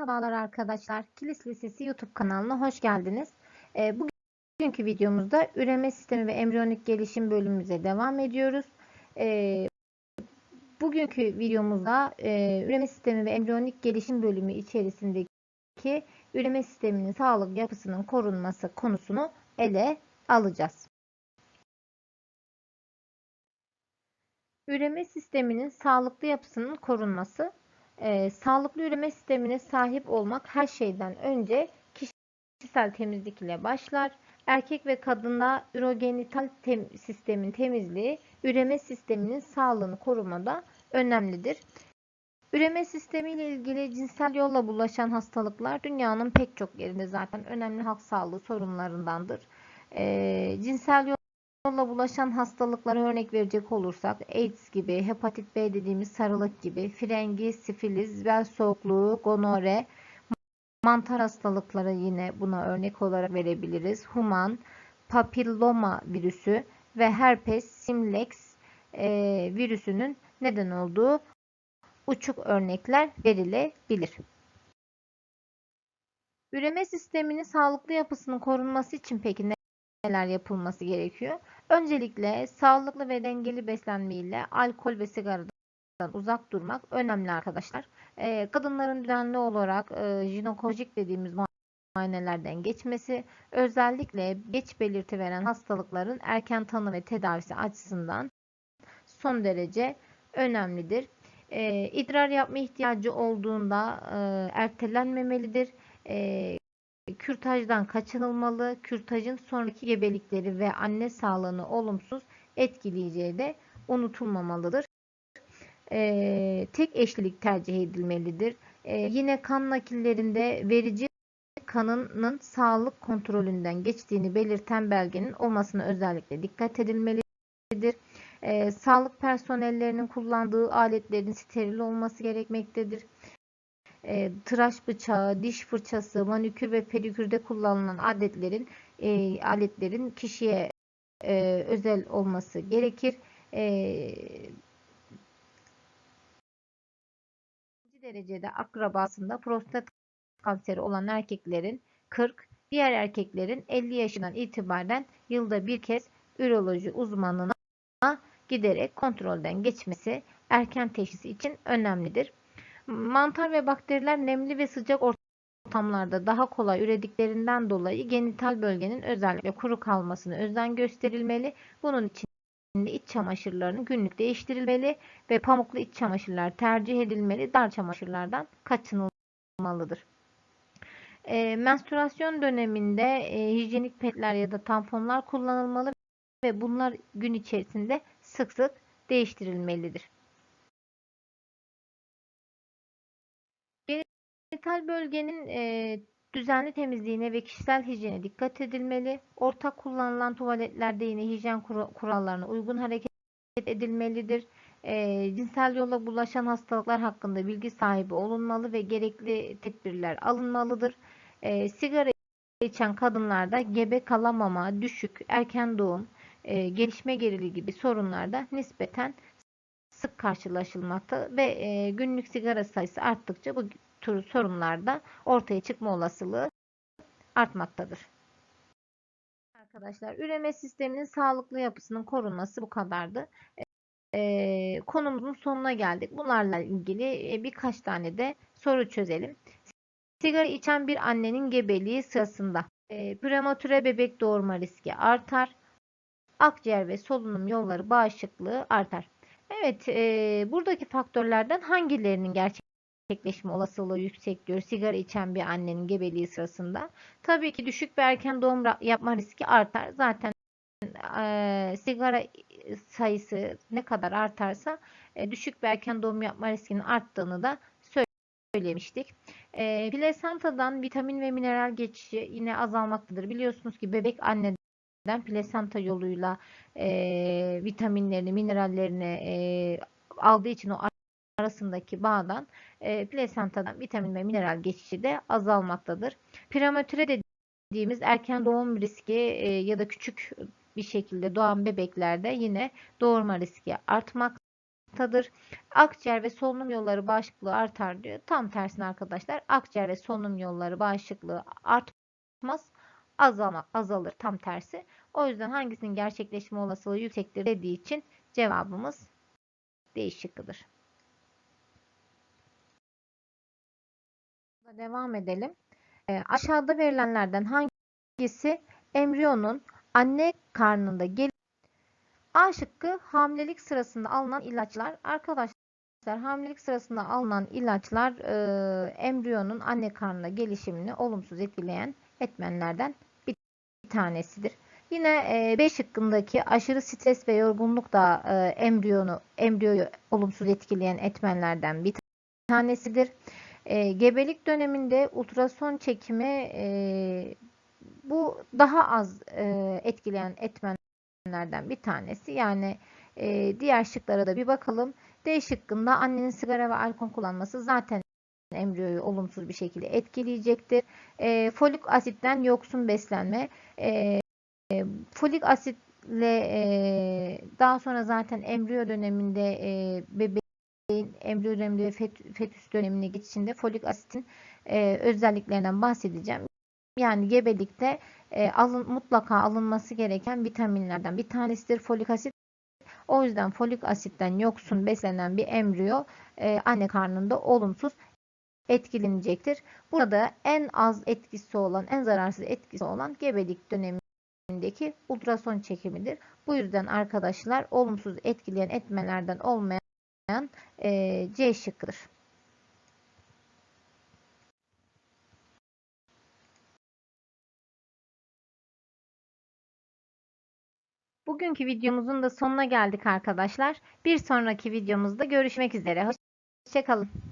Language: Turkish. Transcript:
Merhabalar arkadaşlar. Kilis Lisesi YouTube kanalına hoş geldiniz. Ee, bugünkü videomuzda üreme sistemi ve embriyonik gelişim bölümümüze devam ediyoruz. Ee, bugünkü videomuzda e, üreme sistemi ve embriyonik gelişim bölümü içerisindeki üreme sisteminin sağlık yapısının korunması konusunu ele alacağız. Üreme sisteminin sağlıklı yapısının korunması e, sağlıklı üreme sistemine sahip olmak her şeyden önce kişisel temizlik ile başlar. Erkek ve kadında ürogenital tem sistemin temizliği üreme sisteminin sağlığını korumada önemlidir. Üreme sistemi ile ilgili cinsel yolla bulaşan hastalıklar dünyanın pek çok yerinde zaten önemli halk sağlığı sorunlarındandır. E, cinsel yolla bulaşan hastalıklara örnek verecek olursak AIDS gibi, hepatit B dediğimiz sarılık gibi, frengi, sifilis, bel soğukluğu, gonore, mantar hastalıkları yine buna örnek olarak verebiliriz. Human, papilloma virüsü ve herpes simplex e, virüsünün neden olduğu uçuk örnekler verilebilir. Üreme sisteminin sağlıklı yapısının korunması için peki ne neler yapılması gerekiyor? Öncelikle sağlıklı ve dengeli beslenme ile alkol ve sigaradan uzak durmak önemli arkadaşlar. Ee, kadınların düzenli olarak e, jinekolojik dediğimiz muayenelerden geçmesi, özellikle geç belirti veren hastalıkların erken tanı ve tedavisi açısından son derece önemlidir. Ee, idrar yapma ihtiyacı olduğunda e, ertelenmemelidir. E, kürtajdan kaçınılmalı. Kürtajın sonraki gebelikleri ve anne sağlığını olumsuz etkileyeceği de unutulmamalıdır. Ee, tek eşlilik tercih edilmelidir. Ee, yine kan nakillerinde verici kanının sağlık kontrolünden geçtiğini belirten belgenin olmasına özellikle dikkat edilmelidir. Ee, sağlık personellerinin kullandığı aletlerin steril olması gerekmektedir e, tıraş bıçağı, diş fırçası, manikür ve pedikürde kullanılan aletlerin e, aletlerin kişiye e, özel olması gerekir. E, derecede akrabasında prostat kanseri olan erkeklerin 40, diğer erkeklerin 50 yaşından itibaren yılda bir kez üroloji uzmanına giderek kontrolden geçmesi erken teşhis için önemlidir. Mantar ve bakteriler nemli ve sıcak ortamlarda daha kolay ürediklerinden dolayı genital bölgenin özellikle kuru kalmasını özen gösterilmeli. Bunun için iç çamaşırlarının günlük değiştirilmeli ve pamuklu iç çamaşırlar tercih edilmeli. Dar çamaşırlardan kaçınılmalıdır. E, menstruasyon döneminde e, hijyenik petler ya da tamponlar kullanılmalı ve bunlar gün içerisinde sık sık değiştirilmelidir. Genital bölgenin e, düzenli temizliğine ve kişisel hijyene dikkat edilmeli. Ortak kullanılan tuvaletlerde yine hijyen kurallarına uygun hareket edilmelidir. E, cinsel yolla bulaşan hastalıklar hakkında bilgi sahibi olunmalı ve gerekli tedbirler alınmalıdır. E, sigara içen kadınlarda gebe kalamama, düşük, erken doğum, e, gelişme geriliği gibi sorunlarda nispeten sık karşılaşılmakta ve e, günlük sigara sayısı arttıkça bu tür sorunlarda ortaya çıkma olasılığı artmaktadır. Arkadaşlar üreme sisteminin sağlıklı yapısının korunması bu kadardı. Ee, konumuzun sonuna geldik. Bunlarla ilgili e, birkaç tane de soru çözelim. Sigara içen bir annenin gebeliği sırasında e, prematüre bebek doğurma riski artar. Akciğer ve solunum yolları bağışıklığı artar. Evet, e, buradaki faktörlerden hangilerinin gerçek gerçekleşme olasılığı yüksek diyor sigara içen bir annenin gebeliği sırasında. Tabii ki düşük ve erken doğum yapma riski artar. Zaten e, sigara sayısı ne kadar artarsa e, düşük ve erken doğum yapma riskinin arttığını da söylemiştik. E, plasentadan vitamin ve mineral geçişi yine azalmaktadır. Biliyorsunuz ki bebek anneden plasenta yoluyla e, vitaminlerini, minerallerini e, aldığı için o arasındaki bağdan e, plasentadan vitamin ve mineral geçişi de azalmaktadır. Prematüre dediğimiz erken doğum riski e, ya da küçük bir şekilde doğan bebeklerde yine doğurma riski artmaktadır. Akciğer ve solunum yolları bağışıklığı artar diyor. Tam tersine arkadaşlar akciğer ve solunum yolları bağışıklığı artmaz azalma, azalır tam tersi. O yüzden hangisinin gerçekleşme olasılığı yüksektir dediği için cevabımız D Devam edelim. E, aşağıda verilenlerden hangisi embriyonun anne karnında gel A şıkkı hamilelik sırasında alınan ilaçlar. Arkadaşlar hamilelik sırasında alınan ilaçlar e, embriyonun anne karnında gelişimini olumsuz etkileyen etmenlerden bir tanesidir. Yine e, B şıkkındaki aşırı stres ve yorgunluk da e, embriyonu embriyoyu olumsuz etkileyen etmenlerden bir tanesidir. E, gebelik döneminde ultrason çekimi e, bu daha az e, etkileyen etmenlerden bir tanesi. Yani e, diğer şıklara da bir bakalım. D şıkkında annenin sigara ve alkol kullanması zaten embriyoyu olumsuz bir şekilde etkileyecektir. E, folik asitten yoksun beslenme. E, folik asitle e, daha sonra zaten embriyo döneminde e, bebeğin embriyo döneminde ve fet, fetüs dönemine geçişinde folik asitin e, özelliklerinden bahsedeceğim. Yani gebelikte e, alın, mutlaka alınması gereken vitaminlerden bir tanesidir folik asit. O yüzden folik asitten yoksun beslenen bir embriyo e, anne karnında olumsuz etkilenecektir. Burada en az etkisi olan, en zararsız etkisi olan gebelik dönemindeki ultrason çekimidir. Bu yüzden arkadaşlar olumsuz etkileyen etmenlerden olmayan e, C şıkkıdır. Bugünkü videomuzun da sonuna geldik arkadaşlar. Bir sonraki videomuzda görüşmek üzere. Hoşçakalın.